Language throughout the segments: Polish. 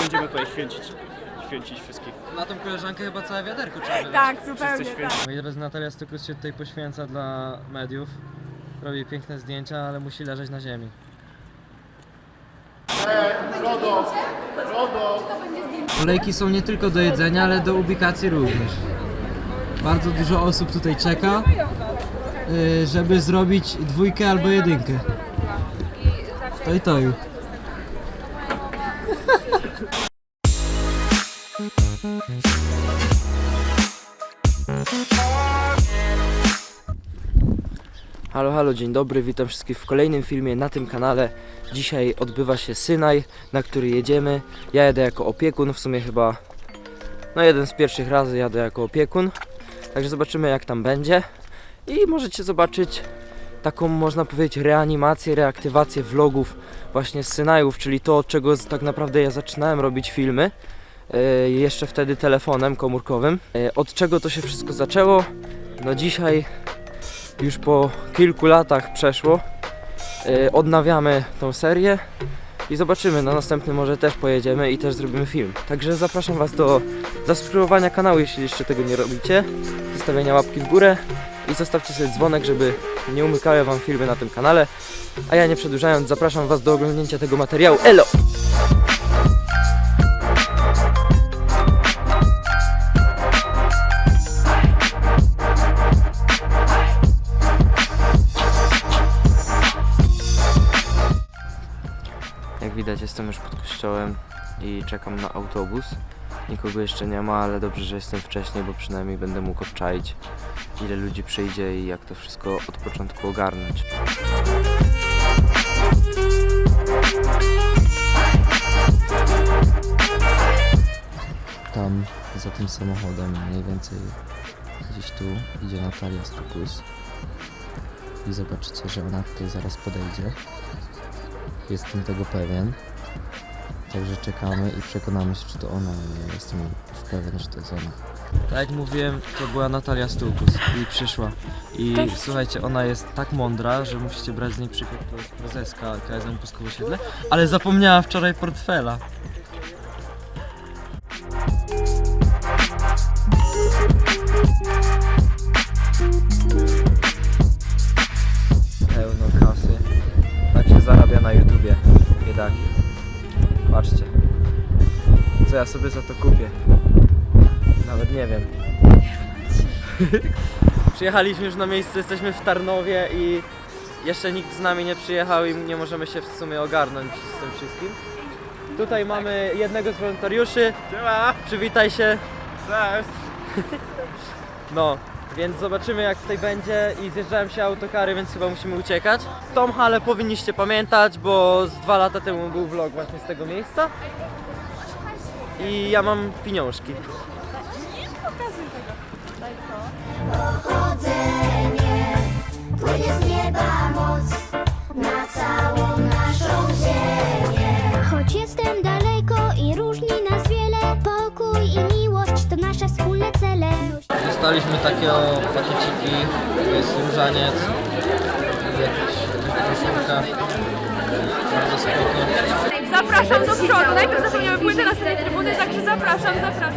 Będziemy tutaj święcić, święcić wszystkich. Na tą koleżankę chyba całe wiaderko trzeba wylać. Tak, Wszyscy zupełnie święci. tak. Moi drodzy, Natalia Stukus się tutaj poświęca dla mediów. Robi piękne zdjęcia, ale musi leżeć na ziemi. Kolejki są nie tylko do jedzenia, ale do ubikacji również. Bardzo dużo osób tutaj czeka, y, żeby zrobić dwójkę albo jedynkę. To i to już. Halo, halo, dzień dobry, witam wszystkich w kolejnym filmie na tym kanale. Dzisiaj odbywa się Synaj, na który jedziemy. Ja jadę jako opiekun, w sumie chyba no jeden z pierwszych razy jadę jako opiekun. Także zobaczymy jak tam będzie. I możecie zobaczyć taką można powiedzieć reanimację, reaktywację vlogów właśnie z Synajów, czyli to od czego tak naprawdę ja zaczynałem robić filmy. e, jeszcze wtedy telefonem komórkowym. E, od czego to się wszystko zaczęło? No dzisiaj już po kilku latach przeszło. Yy, odnawiamy tą serię i zobaczymy. Na następny może też pojedziemy i też zrobimy film. Także zapraszam Was do zasubskrybowania kanału, jeśli jeszcze tego nie robicie, zostawienia łapki w górę i zostawcie sobie dzwonek, żeby nie umykały Wam filmy na tym kanale. A ja nie przedłużając, zapraszam Was do oglądnięcia tego materiału. Elo! Jak widać jestem już pod kościołem i czekam na autobus. Nikogo jeszcze nie ma, ale dobrze, że jestem wcześniej, bo przynajmniej będę mógł obczaić ile ludzi przyjdzie i jak to wszystko od początku ogarnąć. Tam za tym samochodem mniej więcej gdzieś tu idzie Natalia Stukus i zobaczycie, że ona tutaj zaraz podejdzie. Jestem tego pewien. Także czekamy i przekonamy się, czy to ona. Nie jestem już pewien, że to jest ona. Tak jak mówiłem, to była Natalia Stukus i przyszła. I słuchajcie, ona jest tak mądra, że musicie brać z niej przykład. To jest prezeska KSM Puskowo Siedle, ale zapomniała wczoraj portfela. Pełno kasy. Tak się zarabia na YouTubie. Biedaki. Patrzcie. Co ja sobie za to kupię? Nawet nie wiem. Przyjechaliśmy już na miejsce, jesteśmy w Tarnowie i jeszcze nikt z nami nie przyjechał i nie możemy się w sumie ogarnąć z tym wszystkim. Tutaj mamy jednego z wolontariuszy. Przywitaj się. Cześć! No, więc zobaczymy jak tutaj będzie i zjeżdżałem się autokary, więc chyba musimy uciekać. Tą halę powinniście pamiętać, bo z dwa lata temu był vlog właśnie z tego miejsca. I ja mam pieniążki. Pochodzenie płynie z nieba moc na całą naszą ziemię. Choć jestem daleko i różni nas wiele, pokój i miłość to nasze wspólne cele. Dostaliśmy takie o pakieciki, to jest różaniec, jakaś koszulka, bardzo spoko. Zapraszam do przodu. Najpierw zapomniałem płytę na scenie trybuny, także zapraszam, zapraszam.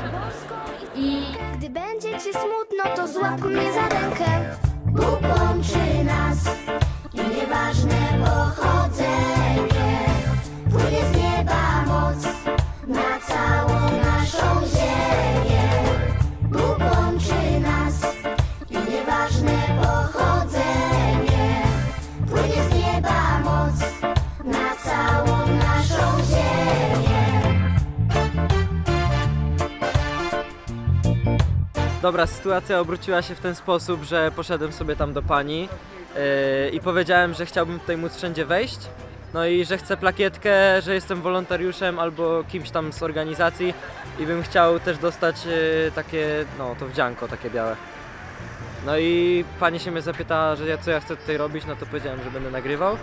I gdy będzie ci smutno, to złap mnie za rękę. Bóg łączy nas i nieważne pochodzenie. Dobra, sytuacja obróciła się w ten sposób, że poszedłem sobie tam do pani yy, i powiedziałem, że chciałbym tutaj móc wszędzie wejść. No i że chcę plakietkę, że jestem wolontariuszem albo kimś tam z organizacji i bym chciał też dostać yy, takie, no to wdzianko takie białe. No i pani się mnie zapytała, że ja, co ja chcę tutaj robić, no to powiedziałem, że będę nagrywał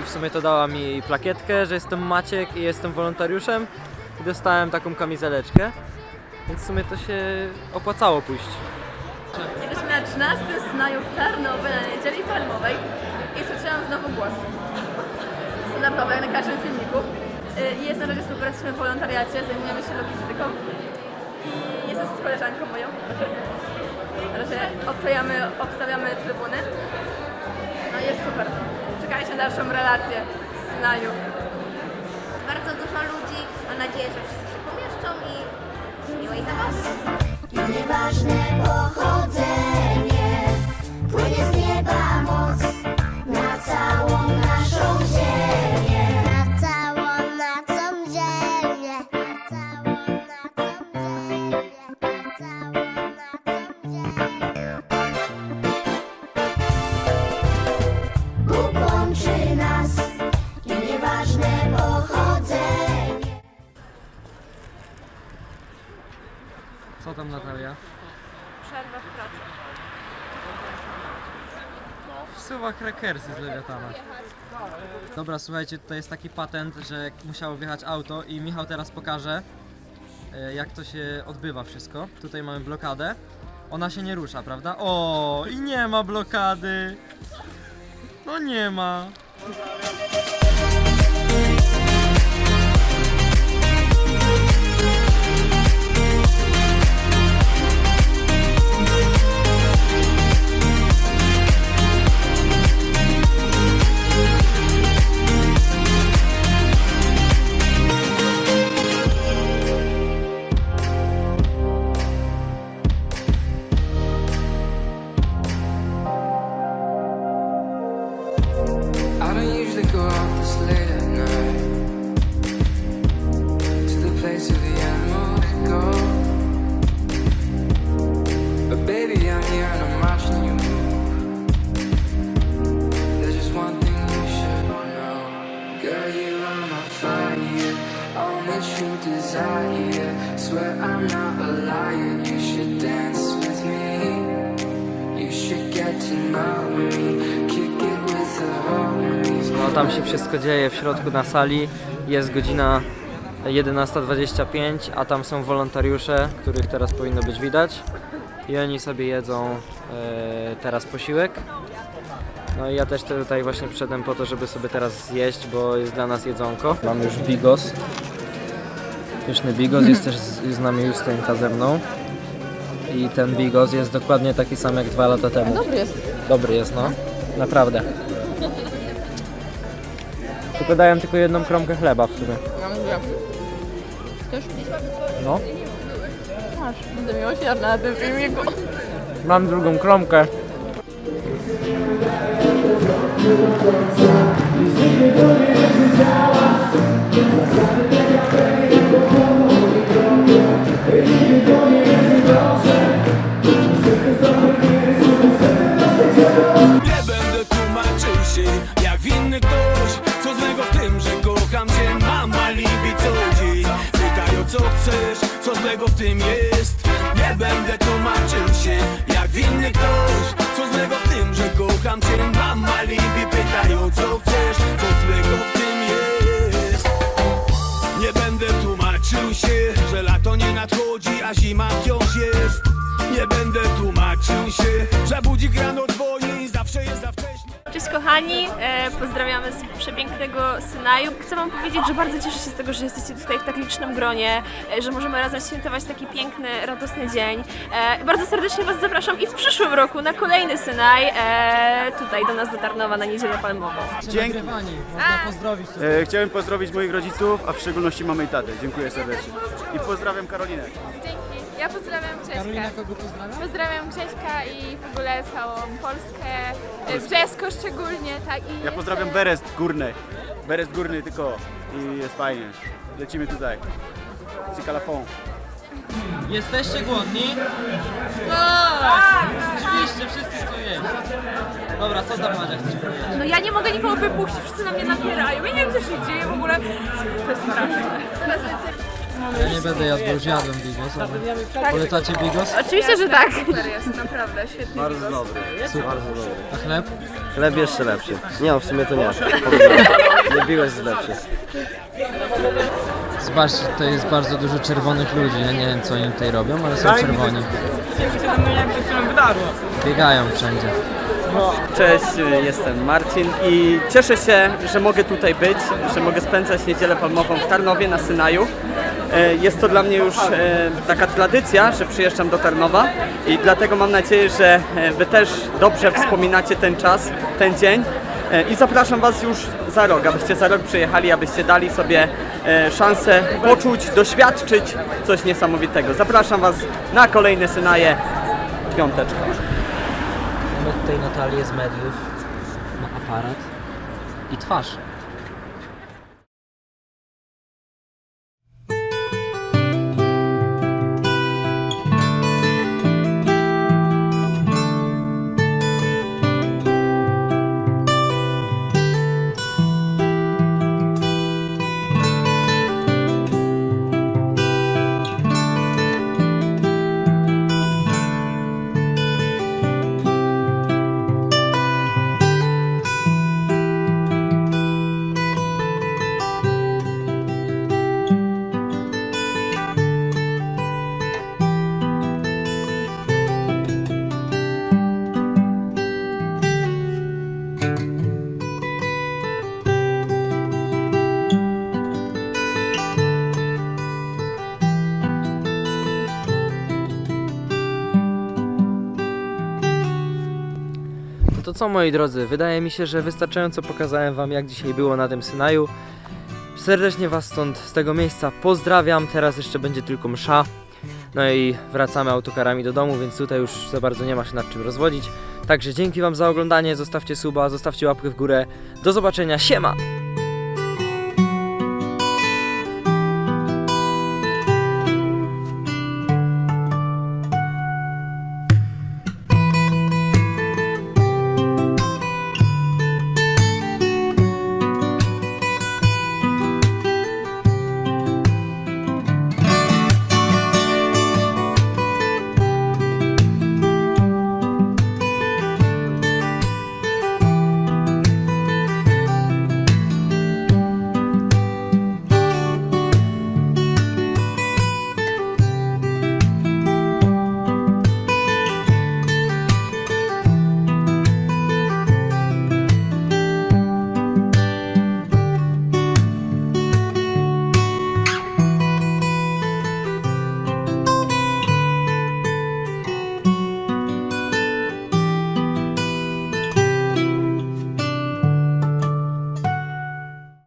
i w sumie to dała mi plakietkę, że jestem Maciek i jestem wolontariuszem i dostałem taką kamizeleczkę. Więc w sumie to się opłacało pójść. Jesteśmy na 13 snaju w Tarnowie na niedzieli palmowej i słyszałam znowu głos. Standardowo jak na każdym filmiku. Y, I jest na razie super, jesteśmy w wolontariacie, zajmujemy się logistyką. I jestem z koleżanką moją. Na razie obstawiamy, obstawiamy trybuny. No i jest super. Czekajcie na dalszą relację z Naju. bardzo dużo ludzi. Mam nadzieję, że wszyscy się pomieszczą i miłej zabawy. Nieważne pochodzenie, Co tam Natalia? Przerwa w pracy. Wsuwa krakersy z Lewiatana. Dobra, słuchajcie, tutaj jest taki patent, że musiało wjechać auto i Michał teraz pokaże e, jak to się odbywa wszystko. Tutaj mamy blokadę. Ona się nie rusza, prawda? O, i nie ma blokady. No nie ma. Tam się wszystko dzieje w środku na sali. Jest godzina 11.25, a tam są wolontariusze, których teraz powinno być widać. I oni sobie jedzą e, teraz posiłek. No i ja też tutaj właśnie przyszedłem po to, żeby sobie teraz zjeść, bo jest dla nas jedzonko. Mamy już bigos. Pyszny bigos, jest też z, z nami Justynka ze mną. I ten bigos jest dokładnie taki sam jak dwa lata temu. Dobry jest. Dobry jest, no. Naprawdę. Tylko dałem tylko jedną kromkę chleba w sumie. No. Będę miłosierna na tym filmiku. Mam drugą kromkę. Nie co chcesz Co złego w tym jest nie będę tłumaczył się, że lato nie nadchodzi, a zima wciąż jest. Nie będę tłumaczył się, że budzik rano kochani, e, pozdrawiamy z przepięknego Synaju. Chcę wam powiedzieć, że bardzo cieszę się z tego, że jesteście tutaj w tak licznym gronie, e, że możemy razem świętować taki piękny, radosny dzień. E, bardzo serdecznie was zapraszam i w przyszłym roku na kolejny Synaj, e, tutaj do nas do Tarnowa na Niedzielę Palmową. Dzięki. Można pozdrowić. E, chciałem pozdrowić moich rodziców, a w szczególności mamę i tatę. Dziękuję serdecznie. I pozdrawiam Karolinę. Dzięki. Ja pozdrawiam Grześka. kogo pozdrawiam? Pozdrawiam Grześka i w ogóle całą Polskę. Brzesko szczególnie, tak. I Ja pozdrawiam jeszcze- Berest Górny. Berest Górny tylko i jest fajnie. Lecimy tutaj. Cykalafon. Jesteście głodni? Tak! Oczywiście, wszyscy chcą jeść. Dobra, co tam Madzia chcesz powiedzieć? No ja nie mogę nikogo wypuścić, wszyscy na mnie napierają. Ja nie wiem co się dzieje w ogóle. To jest straszne. Ja nie będę jadł, bo już jadłem bigos. ale- Polecacie bigos? Oczywiście, że tak. Super jest, naprawdę, świetnie. Bardzo dobry, Super. bardzo dobry. A chleb? Chleb jeszcze lepszy. Nie, no, w sumie to nie. Nie biłeś jest lepszy. Zobaczcie, tutaj jest bardzo dużo czerwonych ludzi. Ja nie wiem co oni tutaj robią, ale są czerwoni. Biegają wszędzie. Cześć, jestem Marcin i cieszę się, że mogę tutaj być, że mogę spędzać niedzielę palmową w Tarnowie na Synaju. E, Jest to dla mnie już e, taka tradycja, że przyjeżdżam do Tarnowa i dlatego mam nadzieję, że e, Wy też dobrze wspominacie ten czas, ten dzień. I zapraszam Was już za rok, abyście za rok przyjechali, abyście dali sobie szansę poczuć, doświadczyć coś niesamowitego. Zapraszam Was na kolejne Synaje. Piąteczka. Mamy tutaj Natalię z mediów, ma aparat i twarz. Co moi drodzy, wydaje mi się, że wystarczająco pokazałem wam jak dzisiaj było na tym Synaju. Serdecznie was stąd z tego miejsca pozdrawiam, teraz jeszcze będzie tylko msza. No i wracamy autokarami do domu, więc tutaj już za bardzo nie ma się nad czym rozwodzić. Także dzięki wam za oglądanie, zostawcie suba, zostawcie łapkę w górę. Do zobaczenia, siema!